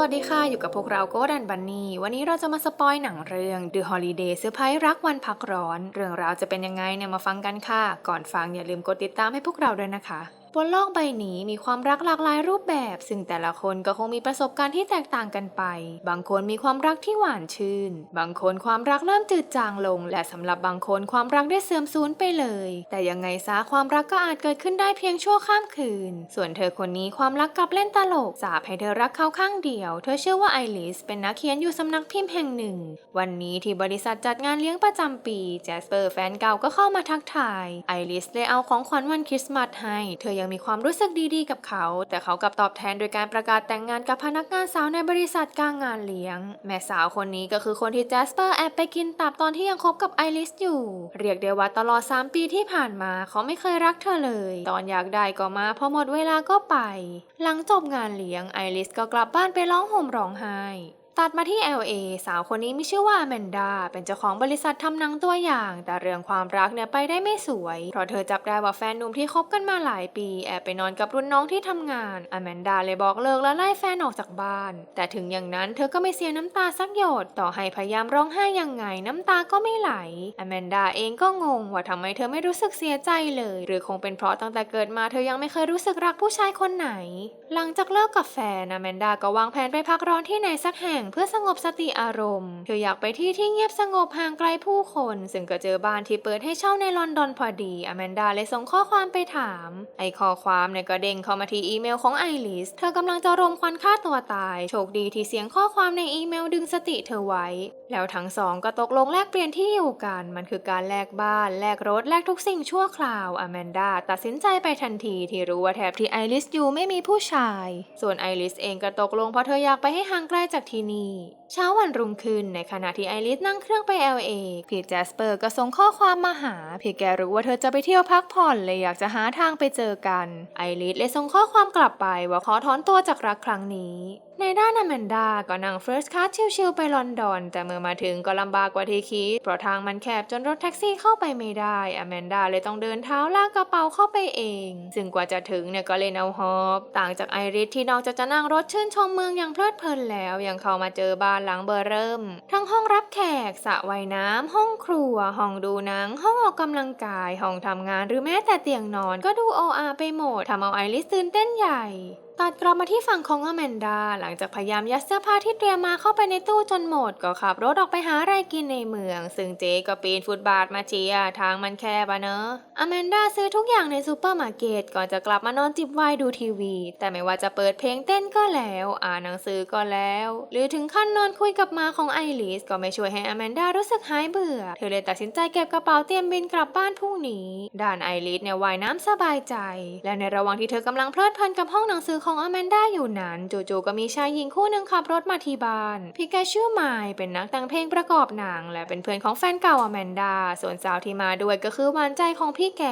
วัสดีค่ะ อยู่กับพวกเราโกดันบันนี่วันนี้เราจะมาสปอยหนังเรื่อง The Holiday เซอร์ไพรส์รักวันพักร้อน เรื่องราวจะเป็นยังไงเนี่ยมาฟังกันค่ะ ก่อนฟังอย่าลืมกดติดตามให้พวกเราด้วยนะคะ บนโลกใบนี้มีความรักหลากหลายรูปแบบ ซึ่งแต่ละคนก็คงมีประสบการณ์ที่แตกต่างกันไป บางคนมีความรักที่หวานชื่น บางคนความรักเริ่มจืดจางลง และสำหรับบางคนความรักได้เสื่อมสูญไปเลย แต่ยังไงซะความรักก็อาจเกิดขึ้นได้เพียงชั่วข้ามคืน ส่วนเธอคนนี้ความรักกลับเล่นตลกสาบให้เธอรักเขาข้างเดียว เธอเชื่อว่าไอริสเป็นนักเขียนอยู่สำนักพิมพ์แห่งหนึ่ง วันนี้ที่บริษัทจัดงานเลี้ยงประจำปีแจสเปอร์แฟนเก่าก็เข้ามาทักทายไอริสเลยเอาของขวัญวันคริสต์มาสให้เธอยังมีความรู้สึกดีๆกับเขา แต่เขากลับตอบแทนโดยการประกาศแต่งงานกับพนักงานสาวในบริษัทกลางงานเลี้ยง แม่สาวคนนี้ก็คือคนที่แจสเปอร์แอบไปกินตับตอนที่ยังคบกับไอริสอยู่ เรียกได้ว่าตลอด 3 ปีที่ผ่านมาเขาไม่เคยรักเธอเลย ตอนอยากได้ก็มาพอหมดเวลาก็ไป หลังจบงานเลี้ยงไอริสก็กลับบ้านไปร้องห่มร้องไห้ ตัดมาที่ LA สาวคนนี้มีชื่อว่าอแมนดา เป็นเจ้าของบริษัททำหนังตัวอย่าง แต่เรื่องความรักเนี่ยไปได้ไม่สวย เพราะเธอจับได้ว่าแฟนหนุ่มที่คบกันมาหลายปี แอบไปนอนกับรุ่นน้องที่ทำงานอแมนดาเลยบอกเลิกและไล่แฟนออกจากบ้าน แต่ถึงอย่างนั้นเธอก็ไม่เสียน้ำตาสักหยด ต่อให้พยายามร้องไห้ยังไงน้ำตาก็ไม่ไหลอแมนดาเองก็งงว่าทำไมเธอไม่รู้สึกเสียใจเลย หรือคงเป็นเพราะตั้งแต่เกิดมาเธอยังไม่เคยรู้สึกรักผู้ชายคนไหน หลังจากเลิกกับแฟนอแมนดาก็วางแผนไปพักร้อนที่ไหนสักแห่งเพื่อสงบสติอารมณ์ เธออยากไปที่ที่เงียบสงบห่างไกลผู้คน ซึ่งก็เจอบ้านที่เปิดให้เช่าในลอนดอนพอดีอแมนดาเลยส่งข้อความไปถาม ไอข้อความเนี่ยก็เด้งเข้ามาที่อีเมลของไอริส เธอกำลังจะรมควันฆ่าตัวตาย โชคดีที่เสียงข้อความในอีเมลดึงสติเธอไว้ แล้วทั้งสองก็ตกลงแลกเปลี่ยนที่อยู่กัน มันคือการแลกบ้าน แลกรถ แลกทุกสิ่งชั่วคราวอแมนดาตัดสินใจไปทันทีที่รู้ว่าแถบที่ไอริสอยู่ไม่มีผู้ชาย ส่วนไอริสเองก็ตกลงเพราะเธออยากไปให้ห่างไกลจากที่นี่ เช้าวันรุ่งขึ้นในขณะที่ไอริสนั่งเครื่องไป LA พีทแจสเปอร์ก็ส่งข้อความมาหาพีทแกรู้ว่าเธอจะไปเที่ยวพักผ่อนเลยอยากจะหาทางไปเจอกัน ไอริสเลยส่งข้อความกลับไปว่าขอถอนตัวจากรักครั้งนี้ ในด้านอแมนดาก็นั่ง First Class ชิลๆไปลอนดอน แต่เมื่อมาถึงก็ลำบากกว่าที่คิด เพราะทางมันแคบจนรถแท็กซี่เข้าไปไม่ได้อแมนดาเลยต้องเดินเท้าลากกระเป๋าเข้าไปเอง ซึ่งกว่าจะถึงเนี่ยก็เล่นเอาฮอบ ต่างจากไอริสที่นอกจากจะนั่งรถชื่นชมเมืองอย่างเพลิดเพลินแล้วยังเข้ามาเจอบ้านหลังเบอร์เริ่ม ทั้งห้องรับแขกสระว่ายน้ำห้องครัว ห้องดูหนัง ห้องออกกำลังกาย ห้องทำงานหรือแม้แต่เตียงนอนก็ดูโออาไปหมดทำเอาไอริสตื่นเต้นใหญ่ ตัดกลับมาที่ฝั่งของอแมนดา หลังจากพยายามยัดเสื้อผ้าที่เตรียมมาเข้าไปในตู้จนหมด ก็ขับรถออกไปหาอะไรกินในเมือง ซึ่งเจ๊ก็ปีนฟุตบาทมาเชียทางมันแคบอะเนอะอแมนดาซื้อทุกอย่างในซูเปอร์มาร์เก็ตก่อนจะกลับมานอนจิบไวน์ดูทีวี แต่ไม่ว่าจะเปิดเพลงเต้นก็แล้ว อ่านหนังสือก็แล้ว หรือถึงขั้นนอนคุยกับมาของไอริสก็ไม่ช่วยให้อแมนดารู้สึกหายเบื่อ เธอเลยตัดสินใจเก็บกระเป๋าเตรียมบินกลับบ้านพรุ่งนี้ด้านไอริสเนี่ยว่ายน้ำสบายใจ และในระหว่างที่เธอกำลังเพลิดเพลินกับห้องหนังสือของของอแมนด้าอยู่นั้นจู่ๆก็มีชายหญิงคู่หนึ่งขับรถมาที่บ้านพี่แกชื่อไมล์เป็นนักแต่งเพลงประกอบหนัง และเป็นเพื่อนของแฟนเก่าอแมนดา ส่วนสาวที่มาด้วยก็คือหวานใจของพี่แก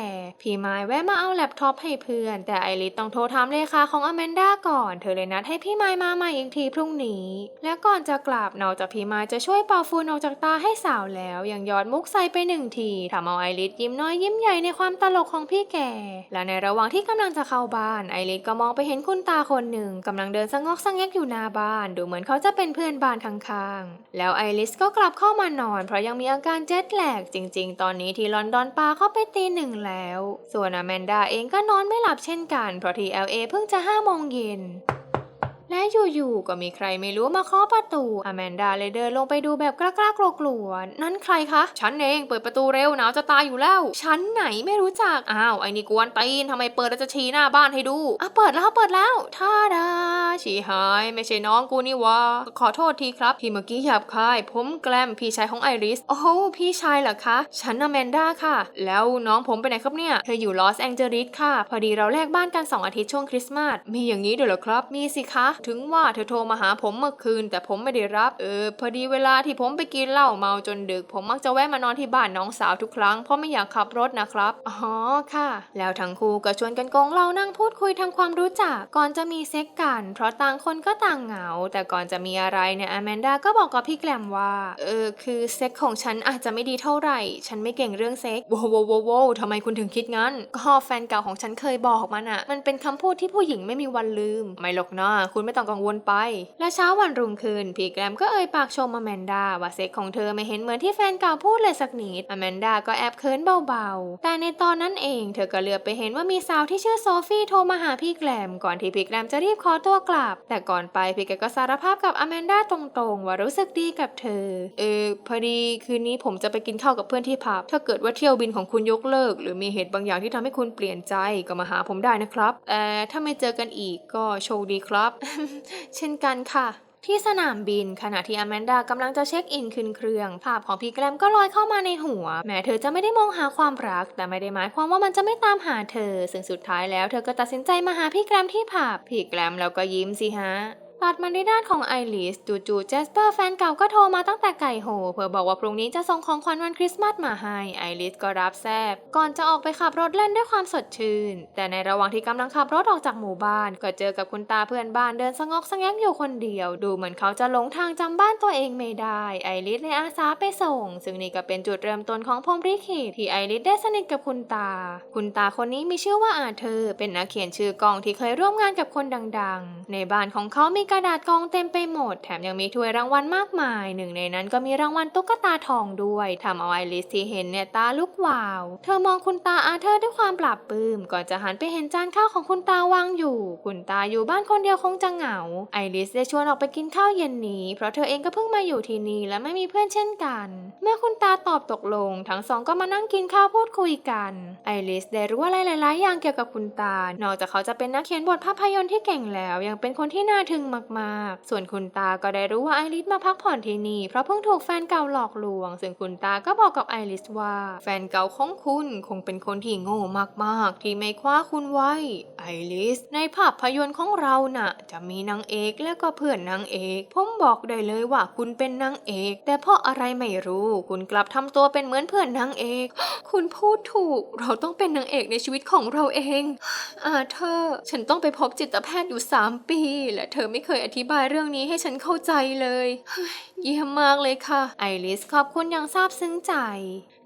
พี่ไมล์แวะมาเอาแล็ปท็อปให้เพื่อน แต่ไอริสต้องโทรถามเลขาของอแมนดาก่อน เธอเลยนัดให้พี่ไมล์มาใหม่อีกทีพรุ่งนี้ และก่อนจะกลับนอกจากพี่ไมล์จะช่วยเป่าฝุ่นออกจากตาให้สาวแล้วยังยอดมุกใส่ไปหนึ่งทีทำเอาไอริสยิ้มน้อยยิ้มใหญ่ในความตลกของพี่แกและในระหว่างที่กำลังจะเข้าบ้านไอริสก็มองไปเห็นคุณตาคนหนึ่งกำลังเดินสงอกสงแงกอยู่หน้าบ้าน ดูเหมือนเขาจะเป็นเพื่อนบ้านข้างๆ แล้วไอริสก็กลับเข้ามานอน เพราะยังมีอาการเจ็ตแลกจริง ๆ ตอนนี้ที่ลอนดอนปาเข้าไปตีหนึ่งแล้ว ส่วนอแมนดาเองก็นอนไม่หลับเช่นกัน เพราะที่ LA เพิ่งจะห้าโมงเย็น และอยู่ๆก็มีใครไม่รู้มาเคาะประตูอแมนดาเลยเดินลงไปดูแบบกล้าๆกลัวๆนั่นใครคะฉันเองเปิดประตูเร็วหนาวจะตายอยู่แล้วฉันไหนไม่รู้จักอ้าวไอ้นี่กวนตีนทำไมเปิดแล้วจะชี้หน้าบ้านให้ดูอะเปิดแล้วเปิดแล้ว ถ้า ดาชี้หาย ไม่ใช่น้องกูนี่วะขอโทษทีครับที่เมื่อกี้หยาบคาย ผมแกลมพี่ชายของไอริส โอ้โหพี่ชายเหรอคะ ฉันอแมนด้าค่ะ แล้วน้องผมไปไหนครับเนี่ย เธออยู่ลอสแองเจลิสค่ะ พอดีเราแลกบ้านกัน 2 อาทิตย์ช่วงคริสต์มาส มีอย่างนี้ด้วยเหรอครับ มีสิคะ ถึงว่าเธอโทรมาหาผมเมื่อคืน แต่ผมไม่ได้รับ เออ พอดีเวลาที่ผมไปกินเหล้าเมาจนดึก ผมมักจะแวะมานอนที่บ้านน้องสาวทุกครั้ง เพราะไม่อยากขับรถนะครับ อ๋อ ค่ะ แล้วทั้งคู่ก็ชวนกันกงเหล้านั่งพูดคุยทำความรู้จัก ก่อนจะมีเซ็กกัน เพราะต่างคนก็ต่างเหงา แต่ก่อนจะมีอะไรเนี่ยอแมนดาก็บอกกับพี่แกลมว่า เออ คือเซ็กของฉันอาจจะไม่ดีเท่าไหร่ ฉันไม่เก่งเรื่องเซ็กโว้วโว้วโว้โว้ทำไมคุณถึงคิดงั้น ก็แฟนเก่าของฉันเคยบอกมันอะมันเป็นคำพูดที่ผู้หญิงไม่มีวันลืม ไม่หรอกนะคุณไม่ต้องกังวลไป และเช้าวันรุ่งขึ้นพี่แกรมก็เอ่ยปากชมอแมนดาว่าเซ็กของเธอไม่เห็นเหมือนที่แฟนเก่าพูดเลยสักนิดอแมนดาก็แอบเคินเบาๆ แต่ในตอนนั้นเองเธอก็เหลือไปเห็นว่ามีสาวที่ชื่อโซฟี่โทรมาหาพี่แกรมก่อนที่พี่แกรมจะรีบขอตัวกลับแต่ก่อนไปพี่แกก็สารภาพกับอแมนดาตรงๆ ว่ารู้สึกดีกับเธอ เออพอดีคืนนี้ผมจะไปกินข้าวกับเพื่อนที่ผับ ถ้าเกิดว่าเที่ยวบินของคุณยกเลิก หรือมีเหตุบางอย่างที่ทำให้คุณเปลี่ยนใจก็มาหาผมได้นะครับแต่ถ้าไม่เจอกันอีกก็โชคดีครับ เช่นกันค่ะ ที่สนามบินขณะที่อแมนดากำลังจะเช็คอินขึ้นเครื่อง ภาพของพี่แกรมก็ลอยเข้ามาในหัว แม้เธอจะไม่ได้มองหาความรัก แต่ไม่ได้หมายความว่ามันจะไม่ตามหาเธอ ซึ่งสุดท้ายแล้วเธอก็ตัดสินใจมาหาพี่แกรมที่ผับพี่แกรมแล้วก็ยิ้มสิฮะ ตัดมาในด้านของไอริสจู่ๆแจสเปอร์แฟนเก่าก็โทรมาตั้งแต่ไก่โหเพื่อบอกว่าพรุ่งนี้จะส่งของขวัญวันคริสต์มาสมาให้ไอริสก็รับแซบก่อนจะออกไปขับรถเล่นด้วยความสดชื่น แต่ในระหว่างที่กำลังขับรถออกจากหมู่บ้าน ก็เจอกับคุณตาเพื่อนบ้านเดินสงอกสงแงกอยู่คนเดียว ดูเหมือนเขาจะหลงทางจำบ้านตัวเองไม่ได้ ไอริสเลยอาสาไปส่ง ซึ่งนี่ก็เป็นจุดเริ่มต้นของพรหมลิขิตที่ไอริสได้สนิทกับคุณตา คุณตาคนนี้มีชื่อว่าอาเธอร์เป็นนักเขียนชื่อกองที่เคยร่วมงานกับคนดัง ๆ ในบ้านของเขามีกระดาษกองเต็มไปหมด แถมยังมีถ้วยรางวัลมากมาย หนึ่งในนั้นก็มีรางวัลตุ๊กตาทองด้วยทำเอาไอริสที่เห็นเนี่ยตาลุกวาว เธอมองคุณตาอาเธอร์ด้วยความปราบปลื้มก่อนจะหันไปเห็นจานข้าวของคุณตาวางอยู่ คุณตาอยู่บ้านคนเดียวคงจะเหงา ไอริสได้ชวนออกไปกินข้าวเย็นนี้ เพราะเธอเองก็เพิ่งมาอยู่ที่นี่และไม่มีเพื่อนเช่นกัน เมื่อคุณตาตอบตกลง ทั้งสองก็มานั่งกินข้าวพูดคุยกัน ไอริสได้รู้อะไรหลาย ๆ อย่างเกี่ยวกับคุณตา นอกจากเขาจะเป็นนักเขียนบทภาพยนตร์ที่เก่งแล้ว ยังเป็นคนที่น่าทึ่งมากๆ ส่วนคุณตาก็ได้รู้ว่าไอริสมาพักผ่อนที่นี่ เพราะเพิ่งถูกแฟนเก่าหลอกลวง ซึ่งคุณตาก็บอกกับไอริสว่า แฟนเก่าของคุณคงเป็นคนที่โง่มากๆ ที่ไม่คว้าคุณไว้ ไอริส ในภาพยนตร์ของเราน่ะ จะมีนางเอกและก็เพื่อนนางเอก ผมบอกได้เลยว่าคุณเป็นนางเอก แต่เพราะอะไรไม่รู้ คุณกลับทำตัวเป็นเหมือนเพื่อนนางเอก คุณพูดถูก เราต้องเป็นนางเอกในชีวิตของเราเอง อาเธอร์ฉันต้องไปพบจิตแพทย์อยู่ 3 ปี และเธอไม่เคยอธิบายเรื่องนี้ให้ฉันเข้าใจเลยเยเยี่ยมมากเลยค่ะ ไอริสขอบคุณอย่างซาบซึ้งใจ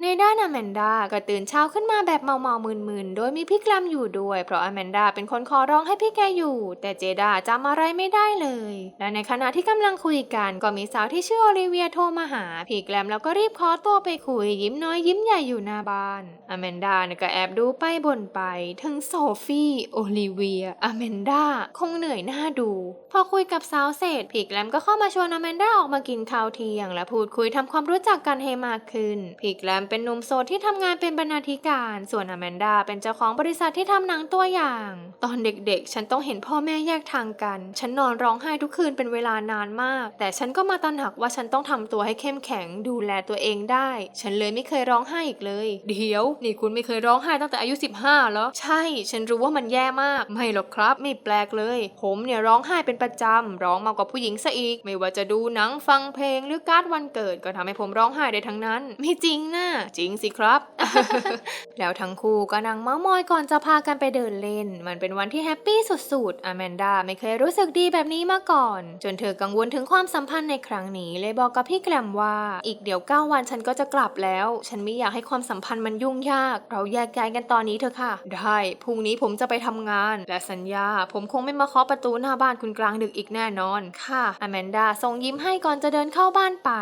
ในด้านอแมนดาก็ตื่นเช้าขึ้นมาแบบเมาเมามึนมึนๆโดยมีพี่แกรมอยู่ด้วย เพราะอแมนดาเป็นคนขอร้องให้พี่แกอยู่ แต่เจดาจำอะไรไม่ได้เลย และในขณะที่กำลังคุยกันก็มีสาวที่ชื่อโอลิเวียโทรมาหาพี่แกรมแล้วก็รีบขอตัวไปคุยยิ้มน้อยยิ้มใหญ่อยู่หน้าบ้านอแมนดาก็แอบดูไปบ่นไปถึงโซฟี่โอลิเวียอแมนดาคงเหนื่อยหน้าดู พอคุยกับสาวเสร็จพี่แกรมก็เข้ามาชวนอแมนดาออกมากินข้าวเที่ยง และพูดคุยทำความรู้จักกันให้มากขึ้นพี่แกรมเป็นหนุ่มโสดที่ทำงานเป็นบรรณาธิการ ส่วนอแมนดาเป็นเจ้าของบริษัทที่ทำหนังตัวอย่าง ตอนเด็กๆ ฉันต้องเห็นพ่อแม่แยกทางกัน ฉันนอนร้องไห้ทุกคืนเป็นเวลานานมาก แต่ฉันก็มาตระหนักว่าฉันต้องทำตัวให้เข้มแข็งดูแลตัวเองได้ ฉันเลยไม่เคยร้องไห้อีกเลย เดี๋ยว นี่คุณไม่เคยร้องไห้ตั้งแต่อายุ 15เหรอใช่ ฉันรู้ว่ามันแย่มาก ไม่หรอกครับ ไม่แปลกเลย ผมเนี่ยร้องไห้เป็นประจำ ร้องมากกว่าผู้หญิงซะอีก ไม่ว่าจะดูหนังฟังเพลงหรือการ์ดวันเกิด ก็ทำให้ผมร้องไห้ได้ทั้งนั้น ไม่จริงนะจริงสิครับ แล้วทั้งคู่ก็นั่งเมามอยก่อนจะพากันไปเดินเล่น มันเป็นวันที่แฮปปี้สุดๆอแมนดาไม่เคยรู้สึกดีแบบนี้มาก่อน จนเธอกังวลถึงความสัมพันธ์ในครั้งนี้ เลยบอกกับพี่แกรมว่าอีกเดี๋ยว 9 วันฉันก็จะกลับแล้ว ฉันไม่อยากให้ความสัมพันธ์มันยุ่งยาก เราแยกย้ายกันตอนนี้เถอะค่ะ ได้พรุ่งนี้ผมจะไปทำงาน และสัญญา ผมคงไม่มาเคาะประตูหน้าบ้านคุณกลางดึกอีกแน่นอน ค่ะอแมนดาส่งยิ้มให้ก่อนจะเดินเข้าบ้านไป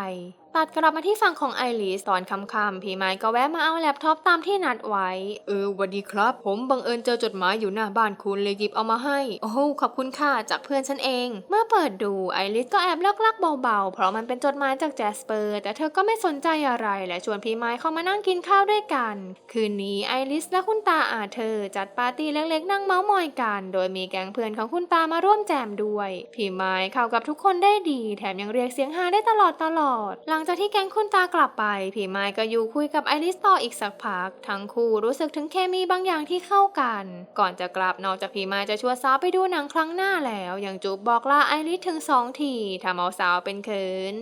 ตัดกลับมาที่ฝั่งของไอริสตอนค่ำๆพี่ไม้ก็แวะมาเอาแล็ปท็อปตามที่นัดไว้ เออวันดีครับ ผมบังเอิญเจอจดหมายอยู่หน้าบ้านคุณเลยหยิบเอามาให้ โอ้ขอบคุณค่ะจากเพื่อนฉันเอง เมื่อเปิดดูไอริสก็แอบเลิกลักเบาๆ เพราะมันเป็นจดหมายจากแจสเปอร์ แต่เธอก็ไม่สนใจอะไรและชวนพี่ไม้เข้ามานั่งกินข้าวด้วยกัน คืนนี้ไอริสและคุณตาอาเธอร์จัดปาร์ตี้เล็กๆ นั่งเมาส์มอยกัน โดยมีแก๊งเพื่อนของคุณตามาร่วมแจมด้วย พี่ไม้เข้ากับทุกคนได้ดี แถมยังเรียกเสียงฮาได้ตลอดตลอดหลังงจากที่แก๊งคุณตากลับไปพี่ไม้ก็อยู่คุยกับไอริสต่ออีกสักพัก ทั้งคู่รู้สึกถึงเคมีบางอย่างที่เข้ากัน ก่อนจะกลับนอกจากพี่ไม้จะชวนสาวไปดูหนังครั้งหน้าแล้ว ยังจูบบอกลาไอริสถึงสองทีทำเอาสาวเป็นเขิน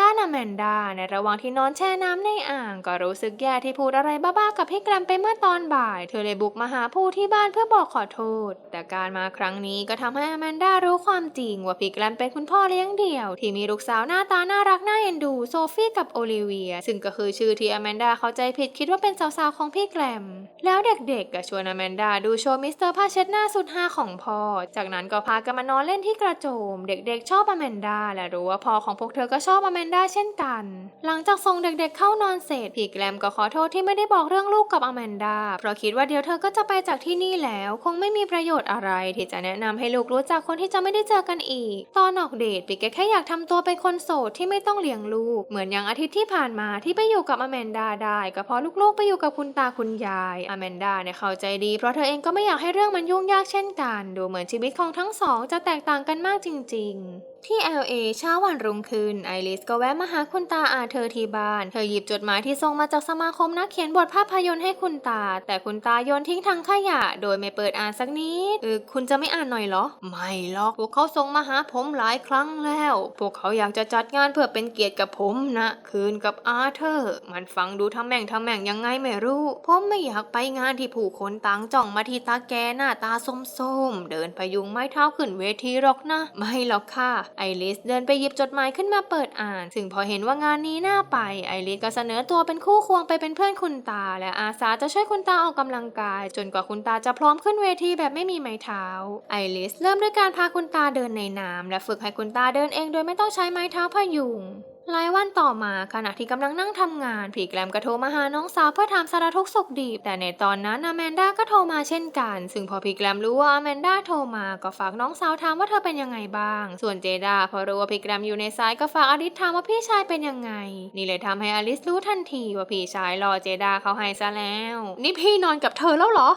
ด้านอแมนดาในระหว่างที่นอนแช่น้ำในอ่าง ก็รู้สึกแย่ที่พูดอะไรบ้าๆกับพี่แกรมไปเมื่อตอนบ่าย เธอเลยบุกมาหาผู้ที่บ้านเพื่อบอกขอโทษ แต่การมาครั้งนี้ก็ทำให้อแมนดารู้ความจริง ว่าพี่แกรมเป็นคุณพ่อเลี้ยงเดี่ยว ที่มีลูกสาวหน้าตาน่ารักน่าเอ็นดูโซฟี่กับโอลิเวีย ซึ่งก็คือชื่อที่อแมนดาเข้าใจผิดคิดว่าเป็นสาวๆของพี่แกรม แล้วเด็กๆก็ชวนอแมนดาดูโชว์มิสเตอร์ผ้าเช็ดหน้าสุดฮาของพ่อ จากนั้นก็พากันมานอนเล่นที่กระโจม เด็ก ๆ ชอบอแมนดาและรู้ว่าพ่อของพวกเธอก็ชอบอแมนดาเช่นกัน หลังจากส่งเด็กๆเข้านอนเสร็จพีแกรมก็ขอโทษที่ไม่ได้บอกเรื่องลูกกับอแมนดา เพราะคิดว่าเดี๋ยวเธอก็จะไปจากที่นี่แล้ว คงไม่มีประโยชน์อะไร ที่จะแนะนำให้ลูกรู้จักคนที่จะไม่ได้เจอกันอีก ตอนออกเดทพีแกแค่อยากทำตัวเป็นคนโสดที่ไม่ต้องเลี้ยงลูก เหมือนอย่างอาทิตย์ที่ผ่านมาที่ไปอยู่กับอแมนดาได้ก็เพราะลูกๆไปอยู่กับคุณตาคุณยายอแมนดาเนี่ยเข้าใจดี เพราะเธอเองก็ไม่อยากให้เรื่องมันยุ่งยากเช่นกัน ดูเหมือนชีวิตของทั้งสองจะแตกต่างกันมากจริง ๆ ที่ LA เช้าวันรุ่งขึ้นไอริสก็แวะมาหาคุณตาอาเธอที่บ้าน เธอหยิบจดหมายที่ส่งมาจากสมาคมนักเขียนบทภาพยนตร์ให้คุณตา แต่คุณตาโยนทิ้งทางขยะ โดยไม่เปิดอ่านสักนิดเออคุณจะไม่อ่านหน่อยเหรอ ไม่หรอก พวกเขาส่งมาหาผมหลายครั้งแล้ว พวกเขาอยากจะจัดงานเพื่อเป็นเกียรติกับผมนะคืนกับอาเธอร์ มันฟังดูทำแม่งทำแม่งยังไงไม่รู้ ผมไม่อยากไปงานที่ผู้คนต่างจ้องมาที่ตาแกหน้าตาส้มๆเดินพยุงไม้เท้าขึ้นเวทีหรอกนะ ไม่หรอกค่ะไอริสเดินไปหยิบจดหมายขึ้นมาเปิดอ่าน ซึ่งพอเห็นว่างานนี้น่าไป ไอริสก็เสนอตัวเป็นคู่ควงไปเป็นเพื่อนคุณตา และอาสาจะช่วยคุณตาออกกำลังกาย จนกว่าคุณตาจะพร้อมขึ้นเวทีแบบไม่มีไม้เท้า ไอริสเริ่มด้วยการพาคุณตาเดินในน้ำและฝึกให้คุณตาเดินเองโดยไม่ต้องใช้ไม้เท้าพยุง หลายวันต่อมาขณะที่กำลังนั่งทำงานผีแกรมก็โทรมาหาน้องสาวเพื่อถามสารทุกข์สุขดีแต่ในตอนนั้นอแมนด้าก็โทรมาเช่นกัน ซึ่งพอผีแกรมรู้ว่าอแมนด้าโทรมาก็ฝากน้องสาวถามว่าเธอเป็นยังไงบ้าง ส่วนเจดาพอรู้ว่าผีแกรมอยู่ในสายก็ฝากอลิสถามว่าพี่ชายเป็นยังไง นี่เลยทำให้อลิสรู้ทันทีว่าพี่ชายรอเจดาเขาให้ซะแล้ว นี่พี่นอนกับเธอแล้วเหรอ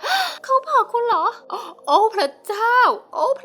เขาบอกคุณเหรอ โอ้พระเจ้า โอ้พร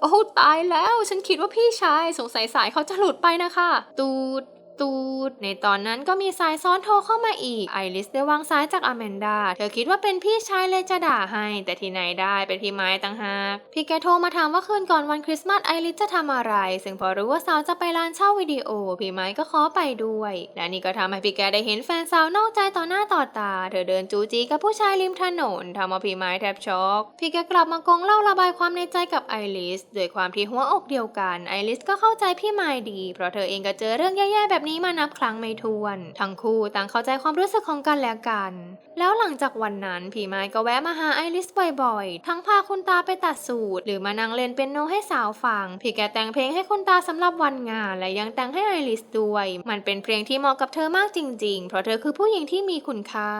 โอ้ตายแล้ว ฉันคิดว่าพี่ชายสงสัยสายเขาจะหลุดไปนะคะ ตูด ตูด ในตอนนั้นก็มีสายซ้อนโทรเข้ามาอีก ไอริสได้วางสายจากอแมนดา เธอคิดว่าเป็นพี่ชายเลยจะด่าให้ แต่ที่ไหนได้เป็นพี่ไม้ต่างหาก พี่แกโทรมาถามว่าคืนก่อนวันคริสต์มาสไอริสจะทำอะไร ซึ่งพอรู้ว่าสาวจะไปร้านเช่าวิดีโอ พี่ไม้ก็ขอไปด้วย และนี่ก็ทำให้พี่แกได้เห็นแฟนสาวนอกใจต่อหน้าต่อตา เธอเดินจูจีกับผู้ชายริมถนนทำเอาพี่ไม้แทบช็อก พี่แกกลับมากงเล่าระบายความในใจกับไอริสด้วยความที่หัวอกเดียวกัน ไอริสก็เข้าใจพี่ไม้ดี เพราะเธอเองก็เจอเรื่องแย่ๆแบบนี้มานับครั้งไม่ถ้วน ทั้งคู่ต่างเข้าใจความรู้สึกของกันและกัน แล้วหลังจากวันนั้นพี่ไม้ก็แวะมาหาไอริสบ่อยๆ ทั้งพาคุณตาไปตัดสูตร หรือมานั่งเล่นเปียโนให้สาวฟัง พี่แกแต่งเพลงให้คุณตาสำหรับวันงาน และยังแต่งให้ไอริสด้วย มันเป็นเพลงที่เหมาะกับเธอมากจริงๆ เพราะเธอคือผู้หญิงที่มีคุณค่า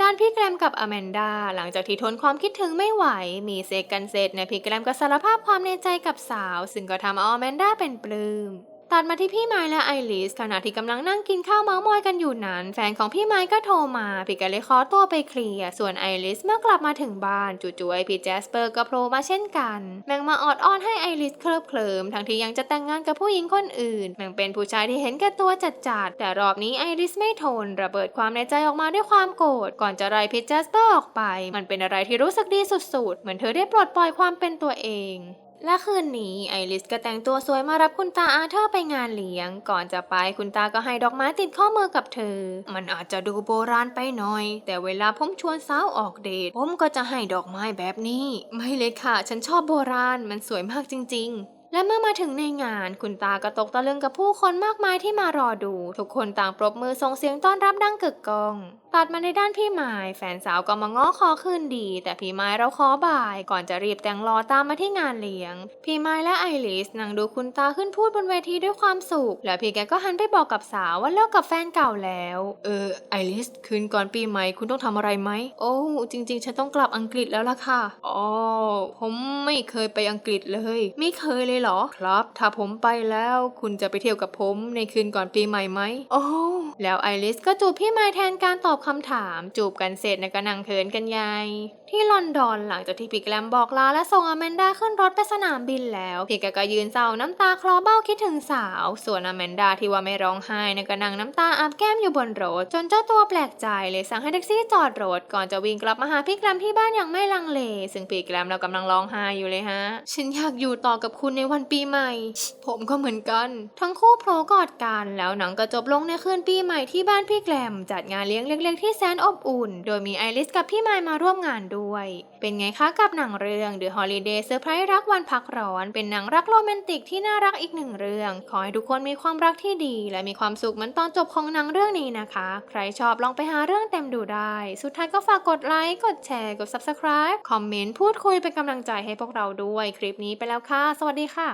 ด้านพี่แกรมกับอแมนดา หลังจากที่ทนความคิดถึงไม่ไหว มีเซ็กกันเสร็จในยพี่แกรมก็สารภาพความในใจกับสาว ซึ่งก็ทำเอาอแมนดาเป็นปลื้ม ตัดมาที่พี่ไม้และไอริสขณะที่กำลังนั่งกินข้าวเมาส์มอยกันอยู่นั้น แฟนของพี่ไม้ก็โทรมาพี่ก็เลยขอตัวไปเคลียร์ส่วนไอริสเมื่อกลับมาถึงบ้านจู่ๆไอพี่แจสเปอร์ก็โผล่มาเช่นกัน แมงมาออดอ้อนให้ไอริสเคลิบเคลิมทั้งที่ยังจะแต่งงานกับผู้หญิงคนอื่น แมงเป็นผู้ชายที่เห็นแก่ตัวจัดๆแต่รอบนี้ไอริสไม่ทน ระเบิดความในใจออกมาด้วยความโกรธก่อนจะไล่พี่แจสเปอร์ออกไป มันเป็นอะไรที่รู้สึกดีสุดๆ เหมือนเธอได้ปลดปล่อยความเป็นตัวเอง และคืนนี้ไอริสก็แต่งตัวสวยมารับคุณตาอาเธอร์ไปงานเลี้ยง ก่อนจะไปคุณตาก็ให้ดอกไม้ติดข้อมือกับเธอ มันอาจจะดูโบราณไปหน่อย แต่เวลาผมชวนสาวออกเดทผมก็จะให้ดอกไม้แบบนี้ ไม่เลยค่ะ ฉันชอบโบราณมันสวยมากจริง ๆและเมื่อมาถึงในงานคุณตาก็ตกตะลึงกับผู้คนมากมายที่มารอดู ทุกคนต่างปรบมือส่งเสียงต้อนรับดังกึกก้องตัดมาในด้านพี่ไม้แฟนสาวก็มาง้อขอคืนดี แต่พี่ไม้เราขอบ่าย ก่อนจะรีบแต่งรอตามมาที่งานเลี้ยง พี่ไม้และไอริสนั่งดูคุณตาขึ้นพูดบนเวทีด้วยความสุข แล้วพี่แกก็หันไปบอกกับสาวว่าเลิกกับแฟนเก่าแล้ว เออไอริสคืนก่อนปีใหม่คุณต้องทำอะไรไหม โอ้จริง ๆ ฉันต้องกลับอังกฤษแล้วล่ะค่ะอ๋อผมไม่เคยไปอังกฤษเลย ไม่เคยเลยเหรอ ครับ ถ้าผมไปแล้วคุณจะไปเที่ยวกับผมในคืนก่อนปีใหม่ไหมโอ้แล้วไอริสก็จูบพี่ไม้แทนการตอบคำถามจูบกันเสร็จนะก็นั่งเขินกันใหญ่ ที่ลอนดอนหลังจากที่พี่แกรมบอกลาและส่งอแมนดาขึ้นรถไปสนามบินแล้วพีแกก็ยืนเศร้าน้ำตาคลอเบ้าคิดถึงสาว ส่วนอแมนดาที่ว่าไม่ร้องไห้นก็นั่งน้ำตาอาบแก้มอยู่บนรถ จนเจ้าตัวแปลกใจเลยสั่งให้แท็กซี่จอดรถ ก่อนจะวิ่งกลับมาหาพี่แกรมที่บ้านอย่างไม่ลังเล ซึ่งพี่แกรมเรากำลังร้องไห้อยู่เลยฮะ ฉันอยากอยู่ต่อกับคุณในวันปีใหม่ ผมก็เหมือนกัน ทั้งคู่โผล่กอดกันแล้วหนังก็จบลงในคืนปีใหม่ที่บ้านพี่แกรมจัดงานเลี้ยงเล็ก ๆ ที่แสนอบอุ่น โดยมีไอริสกับพี่มายมาร่วมงานด้วยเป็นไงคะกับหนังเรื่อง The Holiday Surprise รักวันพักร้อน เป็นหนังรักโรแมนติกที่น่ารักอีกหนึ่งเรื่อง ขอให้ทุกคนมีความรักที่ดี และมีความสุขเหมือนตอนจบของหนังเรื่องนี้นะคะ ใครชอบลองไปหาเรื่องเต็มดูได้ สุดท้ายก็ฝากกดไลค์ กดแชร์ กด Subscribe คอมเมนต์ พูดคุยเป็นกำลังใจให้พวกเราด้วย คลิปนี้ไปแล้วค่ะ สวัสดีค่ะ